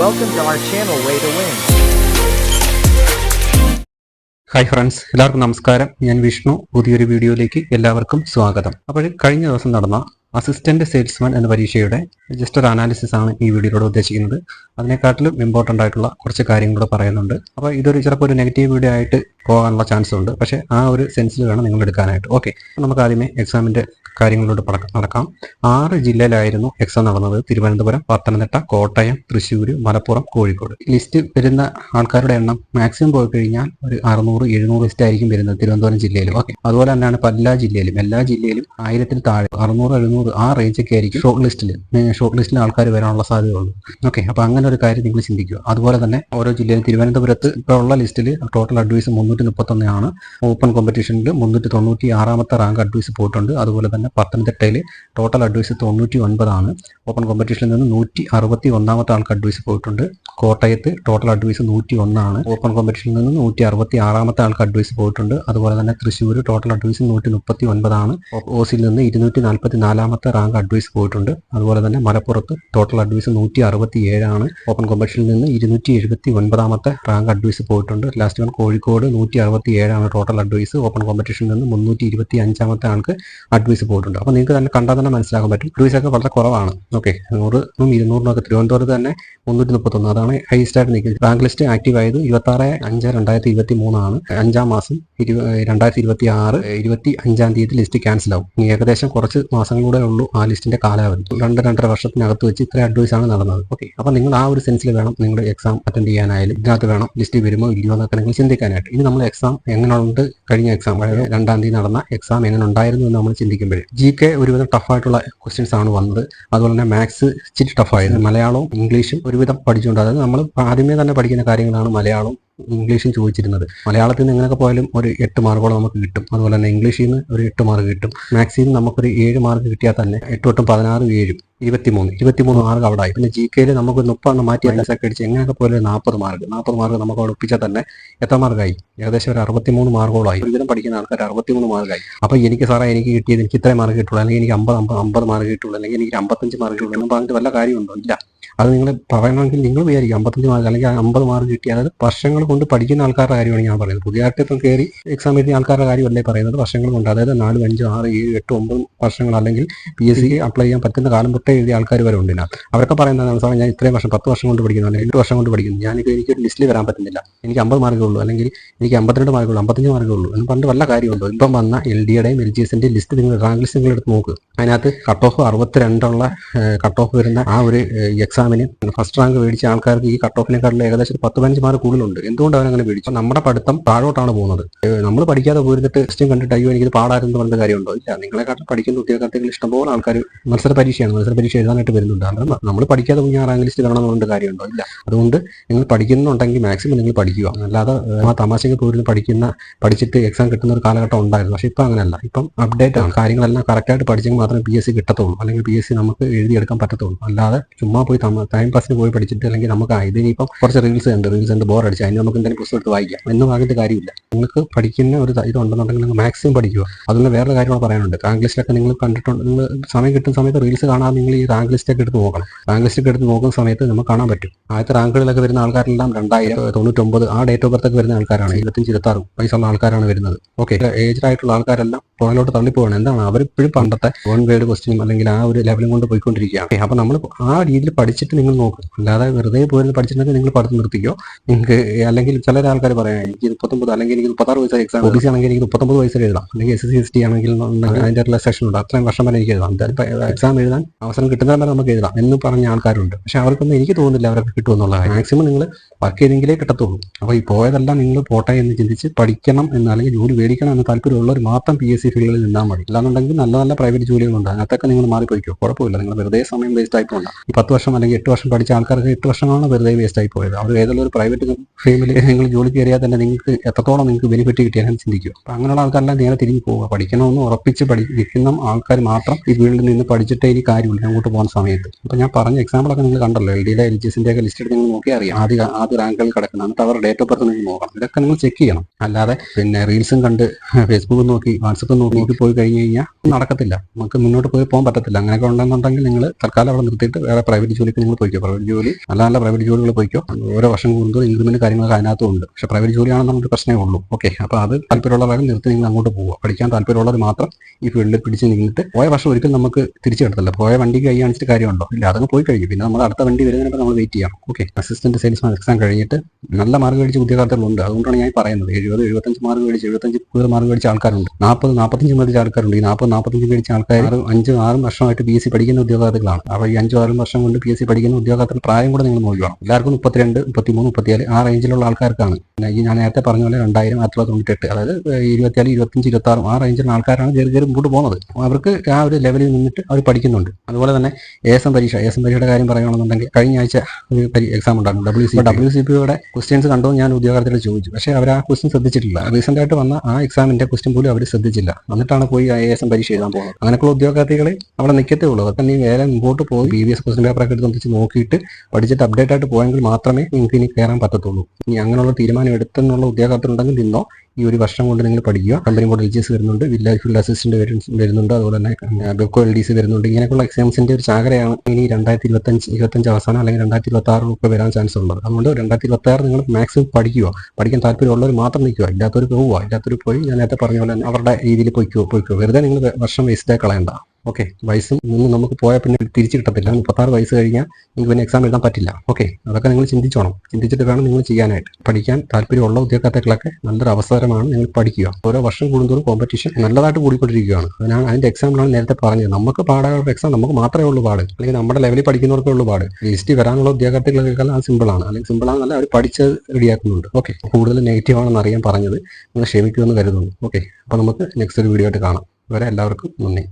Welcome to our channel Way to Win. Hi friends എല്ലാവർക്കും നമസ്കാരം. ഞാൻ വിഷ്ണു. പുതിയൊരു വീഡിയോയിലേക്ക് എല്ലാവർക്കും സ്വാഗതം. അപ്പോൾ കഴിഞ്ഞ ദിവസം നടന്ന അസിസ്റ്റന്റ് സെയിൽസ്മാൻ എന്ന പരീക്ഷയുടെ ജസ്റ്റ് ഒരു അനാലിസിസ് ആണ് ഈ വീഡിയോയിലൂടെ ഉദ്ദേശിക്കുന്നത്. അതിനെക്കാട്ടിലും ഇമ്പോർട്ടന്റ് ആയിട്ടുള്ള കുറച്ച് കാര്യങ്ങളൂടെ പറയുന്നുണ്ട്. അപ്പോൾ ഇതൊരു ചിലപ്പോൾ ഒരു നെഗറ്റീവ് വീഡിയോ ആയിട്ട് പോകാനുള്ള ചാൻസ് ഉണ്ട്. പക്ഷേ ആ ഒരു സെൻസിൽ വേണം നിങ്ങൾ എടുക്കാനായിട്ട്. ഓക്കെ നമുക്ക് ആദ്യമേ എക്സാമിന്റെ കാര്യങ്ങളിലൂടെ നടക്കാം. ആറ് ജില്ലയിലായിരുന്നു എക്സാം നടന്നത്. തിരുവനന്തപുരം പത്തനംതിട്ട കോട്ടയം തൃശ്ശൂർ മലപ്പുറം കോഴിക്കോട്. ലിസ്റ്റ് വരുന്ന ആൾക്കാരുടെ എണ്ണം മാക്സിമം പോയി കഴിഞ്ഞാൽ ഒരു അറുന്നൂറ് എഴുന്നൂറ് ലിസ്റ്റ് ആയിരിക്കും വരുന്നത് തിരുവനന്തപുരം ജില്ലയിലും. ഓക്കെ. അതുപോലെ തന്നെയാണ് എല്ലാ ജില്ലയിലും. എല്ലാ ജില്ലയിലും ആയിരത്തിൽ താഴെ അറുന്നൂറ് എഴുന്നൂറ് ആ റേഞ്ചൊക്കെ ആയിരിക്കും ഷോർട്ട് ലിസ്റ്റിൽ ഷോർട്ട് ലിസ്റ്റിൽ ആൾക്കാർ വരാനുള്ള സാധ്യതയുള്ളൂ ഓക്കെ. അപ്പോൾ അങ്ങനെ ഒരു കാര്യം നിങ്ങൾ ചിന്തിക്കുക. അതുപോലെ തന്നെ ഓരോ ജില്ലയിലും തിരുവനന്തപുരത്ത് ഇപ്പോൾ ഉള്ള ലിസ്റ്റിൽ ടോട്ടൽ അഡ്വൈസ് മുന്നൂറ്റി മുപ്പത്തൊന്നാണ് ഓപ്പൺ കോമ്പറ്റീഷനിൽ മുന്നൂറ്റി തൊണ്ണൂറ്റി ആറാമത്തെ റാങ്ക് അഡ്വൈസ് പോയിട്ടുണ്ട്. അതുപോലെ തന്നെ പത്തനംതിട്ടയിൽ ടോട്ടൽ അഡ്വൈസ് തൊണ്ണൂറ്റി ഒൻപതാണ് ഓപ്പൺ കോമ്പറ്റീഷനിൽ നിന്ന് നൂറ്റി അറുപത്തി ഒന്നാമത്തെ ആൾക്ക് അഡ്വൈസ് പോയിട്ടുണ്ട്. കോട്ടയത്ത് ടോട്ടൽ അഡ്വൈസ് നൂറ്റി ഒന്നാണ് ഓപ്പൺ കോമ്പറ്റീഷനിൽ നിന്ന് നൂറ്റി അറുപത്തി ആറാമത്തെ ആൾക്ക് അഡ്വൈസ് പോയിട്ടുണ്ട്. അതുപോലെ തന്നെ തൃശ്ശൂർ ടോട്ടൽ അഡ്വൈസ് നൂറ്റി മുപ്പത്തി ഒൻപതാണ് ഓസിൽ നിന്ന് ഇരുന്നൂറ്റി നാൽപ്പത്തി നാലാമത്തെ റാങ്ക് അഡ്വൈസ് പോയിട്ടുണ്ട്. അതുപോലെ തന്നെ മലപ്പുറത്ത് ടോട്ടൽ അഡ്വൈസ് നൂറ്റി അറുപത്തി ഏഴാണ് ഓപ്പൺ കോമ്പറ്റീഷനിൽ നിന്ന് ഇരുന്നൂറ്റി എഴുപത്തി ഒൻപതാമത്തെ റാങ്ക് അഡ്വൈസ് പോയിട്ടുണ്ട്. ലാസ്റ്റ് വൺ കോഴിക്കോട് നൂറ്റി അറുപത്തി ഏഴാണ് ടോട്ടൽ അഡ്വൈസ് ഓപ്പൺ കോമ്പറ്റീഷനിൽ നിന്ന് മുന്നൂറ്റി ഇരുപത്തി അഞ്ചാമത്തെ ആൾക്ക് അഡ്വൈസ് പോയിട്ടുണ്ട്. അപ്പോൾ നിങ്ങൾക്ക് തന്നെ കണ്ടാൽ തന്നെ മനസ്സിലാക്കാൻ പറ്റും. ഒക്കെ വളരെ കുറവാണ്. ഓക്കെ നൂറിനും ഇരുന്നൂറിനൊക്കെ തിരുവനന്തപുരത്ത് തന്നെ മുന്നൂറ്റി മുപ്പത്തൊന്ന്. അതാണ് ഹൈസ്റ്റ് ആയിട്ട് നിൽക്കുന്നത്. റാങ്ക് ലിസ്റ്റ് ആക്റ്റീവ് ആയത് ഇരുപത്തി ആറ് അഞ്ച് രണ്ടായിരത്തി ഇരുപത്തി മൂന്നാണ് അഞ്ചാം മാസം ഇരു രണ്ടായിരത്തി ഇരുപത്തി ആറ് ഇരുപത്തി അഞ്ചാം തീയതി ലിസ്റ്റ് ക്യാൻസൽ ആവും. ഏകദേശം കുറച്ച് മാസങ്ങളുടെ ഉള്ളൂ ആ ലിസ്റ്റിന്റെ കാലാവധി. രണ്ട് രണ്ടര വർഷത്തിനകത്ത് വെച്ച് ഇത്ര അഡ്വൈസ് ആണ് നടന്നത്. ഓക്കെ അപ്പോൾ നിങ്ങൾ ആ ഒരു സെൻസിൽ വേണം നിങ്ങളുടെ എക്സാം അറ്റൻഡ് ചെയ്യാനായാലും. ഇതിനകത്ത് വേണം ലിസ്റ്റ് വരുമോ ഇല്ലയോ എന്നൊക്കെ നിങ്ങൾ ചിന്തിക്കാനായിട്ട്. ഇനി നമ്മൾ എക്സാം എങ്ങനെയുണ്ട്? കഴിഞ്ഞ എക്സാം അതായത് രണ്ടാം തീയതി നടന്ന എക്സാം എങ്ങനെ ഉണ്ടായിരുന്നു എന്ന് നമ്മൾ ചിന്തിക്കുമ്പോഴേ ജി കെ ഒരുവിധം ടഫായിട്ടുള്ള ക്വസ്റ്റ്യൻസ് ആണ് വന്നത്. അതുപോലെ തന്നെ മാത്സ് ഇച്ചിരി ടഫായിരുന്നു മലയാളവും ഇംഗ്ലീഷും ഒരുവിധം പഠിച്ചുകൊണ്ട് അതായത് നമ്മൾ ആദ്യമേ തന്നെ പഠിക്കുന്ന കാര്യങ്ങളാണ് മലയാളം ഇംഗ്ലീഷും ചോദിച്ചിരുന്നത്. മലയാളത്തിൽ നിന്ന് എങ്ങനെയൊക്കെ പോയാലും ഒരു എട്ട് മാർക്കോളം നമുക്ക് കിട്ടും. അതുപോലെ തന്നെ ഇംഗ്ലീഷിൽ നിന്ന് ഒരു എട്ട് മാർക്ക് കിട്ടും. മാത്സിൽ നിന്ന് നമുക്കൊരു ഏഴ് മാർക്ക് കിട്ടിയാൽ തന്നെ എട്ട് പതിനാറ് ഏഴും. ഇരുപത്തിമൂന്ന്. ഇരുപത്തിമൂന്ന് മാർക്ക് അവിടെ ആയി. പിന്നെ ജി കെയിൽ നമുക്ക് മുപ്പെണ്ണം മാറ്റി ഒക്കെ അടിച്ച് എങ്ങനെയൊക്കെ പോലെ നാൽപ്പത് മാർക്ക്. നാൽപ്പത് മാർക്ക് നമുക്ക് അവിടെ ഒപ്പിച്ചാൽ തന്നെ എത്ര മാർക്കായി? ഏകദേശം ഒരു അറുപത്തിമൂന്ന് മാർക്കോളായി. ഇതിനും പഠിക്കുന്ന ആൾക്കാർ അറുപത്തിമൂന്ന് മാർക്കായി. അപ്പോൾ എനിക്ക് സാറേ എനിക്ക് കിട്ടിയത് എനിക്ക് ഇത്രയും മാർക്ക് കിട്ടുള്ളൂ. അല്ലെങ്കിൽ എനിക്ക് അമ്പത് അമ്പത് അമ്പത് മാർക്ക് കിട്ടുള്ളൂ. അല്ലെങ്കിൽ എനിക്ക് അമ്പത്തഞ്ച് മാർക്ക് കിട്ടുള്ളൂ. എന്ന് പറഞ്ഞിട്ട് വല്ല കാര്യമുണ്ടോ? ഇല്ല. അത് നിങ്ങൾ പറയണമെങ്കിൽ നിങ്ങൾ വിചാരിക്കും അമ്പത്തഞ്ച് മാർക്ക് അല്ലെങ്കിൽ അമ്പത് മാർക്ക് കിട്ടിയ അതായത് വർഷങ്ങൾ കൊണ്ട് പഠിക്കുന്ന ആൾക്കാരുടെ കാര്യമാണ് ഞാൻ പറയുന്നത്. പുതിയതായിട്ട് ഇപ്പം കയറി എക്സാം എഴുതിയ ആൾക്കാരുടെ കാര്യമല്ലേ പറയുന്നത്? വർഷങ്ങൾ കൊണ്ട്. അതായത് നാല് അഞ്ച് ആറ് ഏഴ് എട്ട് ഒമ്പത് വർഷങ്ങൾ അല്ലെങ്കിൽ പി എസ് സി അപ്ലൈ ചെയ്യാൻ പറ്റുന്ന കാലം തൊട്ടേ എഴുതിയ ആൾക്കാർ വരെ ഉണ്ട് ഇതിനകത്ത്. അവരൊക്കെ പറയുന്നതാണ് സാറേ ഞാൻ ഇത്രയും വർഷം പത്ത് വർഷം കൊണ്ട് പഠിക്കുന്നു അല്ലെങ്കിൽ എട്ട് വർഷം കൊണ്ട് പഠിക്കുന്നു. ഞാനിത് എനിക്കൊരു ലിസ്റ്റിൽ വരാൻ പറ്റുന്നില്ല. എനിക്ക് അമ്പത് മാർക്കേ ഉള്ളൂ അല്ലെങ്കിൽ എനിക്ക് അമ്പത്തിരണ്ട് മാർക്കേ ഉള്ളൂ അമ്പത്തഞ്ച് മാർക്കേ ഉള്ളൂ എന്ന് പണ്ട് വല്ല കാര്യമുണ്ടോ? ഇപ്പം വന്ന എൽ ഡിയുടെയും എൽ ജി എസിന്റെ ലിസ്റ്റ് നിങ്ങൾ റാങ്ക് ലിസ്റ്റ് നിങ്ങൾ എടുത്ത് നോക്ക്. അതിനകത്ത് കട്ട് ഓഫ് അറുപത്തിരണ്ടുള്ള കട്ട് ഓഫ് വരുന്ന ആ ഒരു എക്സാമിന് ഫസ്റ്റ് റാങ്ക് മേടിച്ച ആൾക്കാർക്ക് ഈ കട്ട് ഓഫിനെക്കാട്ടിൽ ഏകദേശം പത്ത് പതിനഞ്ച് മാർക്ക് കൂടുതലുണ്ട്. എന്തുകൊണ്ട് അവരങ്ങനെ മേടിച്ചു? നമ്മുടെ പഠിത്തം താഴോട്ടാണ് പോകുന്നത്. നമ്മൾ പഠിക്കാതെ പോയിരുന്നിട്ട് ടെസ്റ്റും കണ്ടിട്ട് അയ്യോ എനിക്ക് പാടായിരുന്നു പറഞ്ഞ കാര്യമുണ്ടോ? ഇല്ല. നിങ്ങളെക്കാട്ടും പഠിക്കുന്ന ഉദ്യോഗാർത്ഥികൾ ഇഷ്ടംപോലെ ആൾക്കാർ മത്സര പരീക്ഷയാണ് മത്സര പരീക്ഷ എഴുതാനായിട്ട് വരുന്നുണ്ട്. അത് നമ്മൾ പഠിക്കാതെ പോയി ആ റാങ്ക് ലിസ്റ്റ് എന്നുകൊണ്ട് കാര്യമുണ്ടോ? ഇല്ല. അതുകൊണ്ട് നിങ്ങൾ പഠിക്കുന്നുണ്ടെങ്കിൽ മാക്സിമം നിങ്ങൾ പഠിക്കുക. അല്ലാതെ ആ തമാശയ്ക്ക് പോയിരുന്ന് പഠിക്കുന്ന പഠിച്ചിട്ട് എക്സാം കിട്ടുന്ന ഒരു കാലഘട്ടം ഉണ്ടായിരുന്നു. പക്ഷേ ഇപ്പം അങ്ങനെയല്ല. ഇപ്പം അപ്ഡേറ്റ് ആണ്. കാര്യങ്ങളെല്ലാം കറക്റ്റായിട്ട് പഠിച്ചെങ്കിൽ മാത്രമേ പി എസ് സി കിട്ടത്തുള്ളൂ. അല്ലെങ്കിൽ പി എസ് സി നമുക്ക് എഴുതിയെടുക്കാൻ പറ്റത്തുള്ളൂ. അല്ലാതെ ചുമ്മാ പോയി ടൈം പാസിന് പോയി പഠിച്ചിട്ട് അല്ലെങ്കിൽ നമുക്ക് ആ, ഇതിനിപ്പം കുറച്ച് റീൽസ് ഉണ്ട് റീൽസ് ഉണ്ട് ബോർ അടിച്ച് അതിന് നമുക്ക് എന്തെങ്കിലും പുസ്തകം എടുത്ത് വായിക്കാം. എന്ന് പറഞ്ഞിട്ട് കാര്യമില്ല. നിങ്ങൾക്ക് പഠിക്കുന്ന ഒരു ഇത് ഉണ്ടെന്നുണ്ടെങ്കിൽ നിങ്ങൾ മാക്സിമം പഠിക്കുക. അതുകൊണ്ട് വേറെ കാര്യങ്ങൾ പറയാനുണ്ട്. റാങ്ക് ലിസ്റ്റിലൊക്കെ നിങ്ങൾ കണ്ടിട്ടുണ്ട് നിങ്ങൾ സമയം കിട്ടുന്ന സമയത്ത് റീൽസ് കാണാൻ നിങ്ങൾ ഈ റാങ്ക് ലിസ്റ്റൊക്കെ എടുത്ത് നോക്കണം. റാങ്ക് ലിസ്റ്റ് എടുത്ത് നോക്കുന്ന സമയത്ത് നമുക്ക് കാണാൻ പറ്റും. ആദ്യത്തെ റാങ്കുകളിലൊക്കെ വരുന്ന ആൾക്കാരെല്ലാം രണ്ടായിരം തൊണ്ണൂറ്റൊമ്പത് ആ ഡേറ്റ് ഓഫ് ബർത്തൊക്കെ വരുന്ന ആൾക്കാരാണ്. ഇരുപത്തഞ്ച് ഇരുപത്താറ് വയസ്സുള്ള ആൾക്കാരാണ് വരുന്നത്. ഓക്കെ ഏജ്ഡ് ആയിട്ടുള്ള ആൾക്കാരെല്ലാം പുറകിലോട്ട് തള്ളിപ്പോവാണ്. എന്താണ്? അവരിപ്പോഴും പണ്ടത്തെ വൺ വേർഡ് ക്വസ്റ്റ്യനും അല്ലെങ്കിൽ ആ ഒരു ലെവലും കൊണ്ട് പോയിക്കൊണ്ടിരിക്കുകയാണ്. അപ്പോൾ അപ്പൊ നമ്മൾ ആ രീതിയിൽ പഠിച്ചിട്ട് നിങ്ങൾ നോക്കും. അല്ലാതെ വെറുതെ പോയിരുന്ന് പഠിച്ചിട്ടുണ്ടെങ്കിൽ നിങ്ങൾ പഠിത്തം നിർത്തിക്കോ. നിങ്ങൾക്ക് അല്ലെങ്കിൽ ചില ആൾക്കാർ പറയാം എനിക്ക് മുപ്പത്തൊമ്പത് അല്ലെങ്കിൽ എനിക്ക് മുപ്പത്താറ് വയസ്സ് എക്സാം ഒ ബി സി ആണെങ്കിൽ എനിക്ക് മുപ്പത്തൊമ്പത് വയസ്സിൽ എഴുതാം അല്ലെങ്കിൽ എസ് സി എസ് ടി ആണെങ്കിൽ അതിന്റെ റിലാക്സേഷൻ ഉണ്ട്. അത്രയും വർഷം വരെ എനിക്ക് എഴുതാം എന്തായാലും എക്സാം എഴുതാൻ അവസരം കിട്ടുന്ന വരെ നമുക്ക് എഴുതാം എന്ന് പറഞ്ഞ ആൾക്കാരുണ്ട്. പക്ഷെ അവർക്കൊന്നും എനിക്ക് തോന്നുന്നില്ല അവർക്ക് കിട്ടുമെന്നുള്ള മാക്സിമം നിങ്ങൾ വർക്ക് ചെയ്തെങ്കിലേ കിട്ടത്തുള്ളൂ. അപ്പോൾ ഈ പോയതെല്ലാം നിങ്ങൾ പോട്ടെ എന്ന് ചിന്തിച്ച് പഠിക്കണം എന്ന് അല്ലെങ്കിൽ ജോലി മേടിക്കണം എന്ന് താല്പര്യമുള്ളവർ മാത്രം പി എസ് സി ഫീൽഡിൽ നിന്നാൽ മതി. അല്ലാന്നുണ്ടെങ്കിൽ നല്ല നല്ല പ്രൈവറ്റ് ജോലികളുണ്ട്. അതിനകത്തൊക്കെ നിങ്ങൾ മാറിപ്പോയിക്കോ. കുഴപ്പമില്ല. നിങ്ങൾ വെറുതെ സമയം വേസ്റ്റ് ആയി പോകണ്ട. ഈ പത്ത് വർഷം അല്ലെങ്കിൽ എട്ട് വർഷം പഠിച്ച ആൾക്കാർക്ക് എട്ട് വർഷമാണ് വെറുതെ വേസ്റ്റ് ആയി പോയത്. അവർ ഏതെങ്കിലും ഒരു പ്രൈവറ്റ് ഫീമിൽ നിങ്ങൾ ജോലി കയറിയാൽ തന്നെ നിങ്ങൾക്ക് എത്രത്തോളം നിങ്ങൾക്ക് ബെനിഫിറ്റ് കിട്ടിയാലും ചിന്തിക്കും. അപ്പം അങ്ങനെയുള്ള ആൾക്കാരെല്ലാം നേരെ തിരിഞ്ഞു പോവുക. പഠിക്കണമെന്ന് ഉറപ്പിച്ച് പഠിക്കുന്ന ആൾക്കാർ മാത്രം ഈ ഫീൽഡിൽ നിന്ന് പഠിച്ചിട്ടേ ഇനി കാര്യമില്ല അങ്ങോട്ട് പോകുന്ന സമയത്ത് അപ്പോൾ ഞാൻ പറഞ്ഞ എക്സാമ്പിളൊക്കെ നിങ്ങൾ കണ്ടല്ലോ. എൽ ഡിയിലെ എൽ ജി എസിന്റെ ഒക്കെ ലിസ്റ്റ് നിങ്ങൾ നോക്കി അറിയാം. ആദ്യ ആദ്യ റാങ്കുകളിൽ കിടക്കുന്ന എന്നിട്ട് അവരുടെ ഡേറ്റ് ഓഫ് ബർത്ത് നിങ്ങൾ നോക്കണം. ഇതൊക്കെ നിങ്ങൾ ചെക്ക് ചെയ്യണം. അല്ലാതെ പിന്നെ റീൽസും കണ്ട് ഫേസ്ബുക്ക് നോക്കി വാട്സപ്പ് നോക്കി നോക്കി പോയി കഴിഞ്ഞ് കഴിഞ്ഞാൽ നടക്കത്തില്ല. നമുക്ക് മുന്നോട്ട് പോയി പോകാൻ പറ്റത്തില്ല. അങ്ങനെയൊക്കെ ഉണ്ടെന്നുണ്ടെങ്കിൽ നിങ്ങൾ തൽക്കാലം അവിടെ നിർത്തിയിട്ട് വേറെ പ്രൈവറ്റ് ജോലിക്ക് നിങ്ങൾ പോയിക്കോ? പ്രൈവറ്റ് ജോലി നല്ല നല്ല പ്രൈവറ്റ് ജോലികൾ പോയിക്കോ? ഓരോ വർഷം കൂടുമ്പോൾ ഇൻക്രിമെന്റ് കാര്യങ്ങളൊക്കെ അതിനകത്തും ഉണ്ട്. പക്ഷെ പ്രൈവറ്റ് ജോലിയാണെന്നുള്ള പ്രശ്നമേ ഉള്ളൂ. ഓക്കെ അപ്പോൾ അത് താല്പര്യമുള്ളവരെ നിർത്തി നിങ്ങൾ അങ്ങോട്ട് പോവുക. പഠിക്കാൻ താല്പര്യമുള്ളവർ മാത്രം ഈ ഫീൽഡിൽ പിടിച്ച് നിന്നിട്ട് പോയ വർഷം ഒരിക്കലും നമുക്ക് തിരിച്ചു കിട്ടത്തില്ല പോയ വണ്ടി കൈ കാണിച്ചിട്ട് കാര്യമുണ്ടോ? ഇല്ല അതങ്ങ് പോയി കഴിയും പിന്നെ നമ്മൾ അടുത്ത വണ്ടി വരുന്നതിനൊക്കെ നമ്മൾ വെയിറ്റ് ചെയ്യണം. ഓക്കെ അസിസ്റ്റന്റ് സെയിൽസ്മാൻ എക്സാം കഴിഞ്ഞിട്ട് നല്ല മാർക്ക് കഴിച്ച് ഉദ്യോഗാർത്ഥികളുണ്ട് അതുകൊണ്ടാണ് ഞാൻ പറയുന്നത്. എഴുപത് എഴുപത്തഞ്ച് മാർക്ക് മേടിച്ച് എഴുപത്തഞ്ച് കൂടുതൽ മാർക്ക് മേടിച്ച ആൾക്കാരുണ്ട്. നാൽപ്പത് നാൽപ്പത്തഞ്ച് മേടിച്ച ആൾക്കാരുണ്ട്. ഈ നാൽപ്പത് നാൽപ്പത്തഞ്ച് മേടിച്ച ആൾക്കാർ അഞ്ചും ആറും വർഷമായിട്ട് പി എസ് സി പഠിക്കുന്ന ഉദ്യോഗാർത്ഥികളാണ് അപ്പോൾ ഈ അഞ്ചും ആറും വർഷം കൊണ്ട് പി എസ് സി പഠിക്കുന്ന ഉദ്യോഗാർത്ഥികൾ പ്രായം കൂടെ നിങ്ങൾ നോക്കിക്കണം എല്ലാവർക്കും മുപ്പത്തിരണ്ട് മുപ്പത്തിമൂന്ന് മുപ്പത്തിനാല് ആ റേഞ്ചിലുള്ള ആൾക്കാർക്കാണ്. ഈ ഞാൻ നേരത്തെ പറഞ്ഞ പോലെ രണ്ടായിരം ആയിരത്തി തൊള്ളായിരത്തി തൊണ്ണൂറ്റെട്ട്. അതായത് ഇരുപത്തിനാല് ഇരുപത്തഞ്ച് ഇരുപത്തി ആറും ആ റേഞ്ചിലുള്ള ആൾക്കാരാണ് കയറി കയറി മുമ്പോട്ട് പോകുന്നത്. അവർക്ക് ആ ഒരു ലെവലിൽ നിന്നിട്ട് അവർ പഠിക്കുന്നുണ്ട്. അതുപോലെ തന്നെ എസ് എം പരീക്ഷ എസ് എം പരീക്ഷയുടെ കാര്യം പറയുകയാണെന്നുണ്ടെങ്കിൽ കഴിഞ്ഞ ആഴ്ച ഒരു എക്സാം ഉണ്ടായിരുന്നു. ഡബ്ല്യു സി ഡബ്ല്യു സി പിയുടെ ക്വസ്റ്റ്യൻസ് കണ്ടോ ഞാൻ ഉദ്യോഗാർത്ഥികളോട് ചോദിച്ചു. പക്ഷേ അവർ ആ ക്വസ്റ്റ്യൻ ശ്രദ്ധിച്ചിട്ടില്ല. റീസെന്റ് ആയിട്ട് വന്ന ആ എക്സാമിന്റെ ക്വസ്റ്റ്യൻ പോലും അവർ ശ്രദ്ധിച്ചില്ല. എന്നിട്ടാണ് പോയി ഐ എസ് എം പരീക്ഷ എഴുതാൻ പോകുന്നത്. അങ്ങനെയുള്ള ഉദ്യോഗാർത്ഥികളെ അവിടെ നിൽക്കത്തേ ഉള്ളൂ. അതൊക്കെ നീ വേറെ മുമ്പോട്ട് പോയി. ബി ബി എസ് ക്വസ്റ്റ്യൻ പേപ്പറൊക്കെ എടുത്ത് വെച്ച് നോക്കിയിട്ട് പഠിച്ചിട്ട് അപ്ഡേറ്റ് ആയിട്ട് പോയെങ്കിൽ മാത്രമേ നിങ്ങൾക്ക് ഇനി കയറാൻ പറ്റത്തുള്ളൂ. ഇനി അങ്ങനെയുള്ള തീരുമാനം എടുത്തെന്നുള്ള ഉദ്യോഗസ്ഥരുണ്ടെങ്കിൽ നിന്നോ ഈ ഒരു വർഷം കൊണ്ട് നിങ്ങൾ പഠിക്കുക. Company board L G S വരുന്നുണ്ട് വില്ലേജ് ഫീൽഡ് അസിസ്റ്റന്റ് വരുന്നുണ്ട്. അതുപോലെ തന്നെ ബെക്കോ എൽ ഡി സി വരുന്നുണ്ട്. ഇങ്ങനെയൊക്കെയുള്ള എക്സാംസിന്റെ ഒരു ചാകരയാണ് ഇനി രണ്ടായിരത്തി ഇരുപത്തഞ്ച് ഇരുപത്തഞ്ച് അവസാനം അല്ലെങ്കിൽ രണ്ടായിരത്തി ഇരുപത്തി ആറിലൊക്കെ വരാൻ ചാൻസ് ഉള്ളത്. അതുകൊണ്ട് രണ്ടായിരത്തി ഇരുപത്തി ആറ് നിങ്ങൾ മാക്സിമം പഠിക്കുക. പഠിക്കാൻ താല്പര്യമുള്ളവർ മാത്രം നിൽക്കുക. ഇല്ലാത്തവർ പോവുക. ഇല്ലാത്തവർ പോയി ഞാൻ നേരത്തെ പറഞ്ഞ പോലെ അവരുടെ രീതിയിൽ പോയിക്കോ പോയിക്കോ. വെറുതെ നിങ്ങൾ വർഷം വേസ്റ്റ് കളയണ്ട. ഓക്കെ വയസ്സ് നിന്ന് നമുക്ക് പോയാൽ പിന്നെ തിരിച്ചു കിട്ടത്തില്ല. മുപ്പത്താറ് വയസ്സ് കഴിഞ്ഞാൽ നിങ്ങൾക്ക് പിന്നെ എക്സാം എഴുതാൻ പറ്റില്ല. ഓക്കെ അതൊക്കെ നിങ്ങൾ ചിന്തിച്ചോണം. ചിന്തിച്ചിട്ട് വേണം നിങ്ങൾ ചെയ്യാനായിട്ട്. പഠിക്കാൻ താല്പര്യമുള്ള ഉദ്യോഗാർത്ഥികളൊക്കെ നല്ലൊരു അവസരമാണ് നിങ്ങൾ പഠിക്കുക. ഓരോ വർഷം കൂടുന്തോറും കോമ്പറ്റീഷൻ നല്ലതായിട്ട് കൂടിക്കൊണ്ടിരിക്കുകയാണ്. അതിനാണ് അതിന്റെ എക്സാമിലാണ് നേരത്തെ പറഞ്ഞത്. നമുക്ക് പാടാനുള്ള എക്സാം നമുക്ക് മാത്രമേ ഉള്ളൂ പാട്. അല്ലെങ്കിൽ നമ്മുടെ ലെവലിൽ പഠിക്കുന്നവർക്കേ ഉള്ളൂ പാട്. ലിസ്റ്റ് വരാനുള്ള ഉദ്യോഗാർത്ഥികളൊക്കെ അത് സിമ്പിളാണ് അല്ലെങ്കിൽ സിമ്പിളാണെന്നല്ല അവർ പഠിച്ച് റെഡിയാക്കുന്നുണ്ട് ഓക്കെ കൂടുതൽ നെഗറ്റീവ് ആണെന്ന് അറിയാൻ പറഞ്ഞത് നിങ്ങൾ ക്ഷമിക്കുമെന്ന് കരുതുന്നു. ഓക്കെ അപ്പോൾ നമുക്ക് നെക്സ്റ്റ് ഒരു വീഡിയോ ആയിട്ട് കാണാം. വരെ എല്ലാവർക്കും നന്ദി.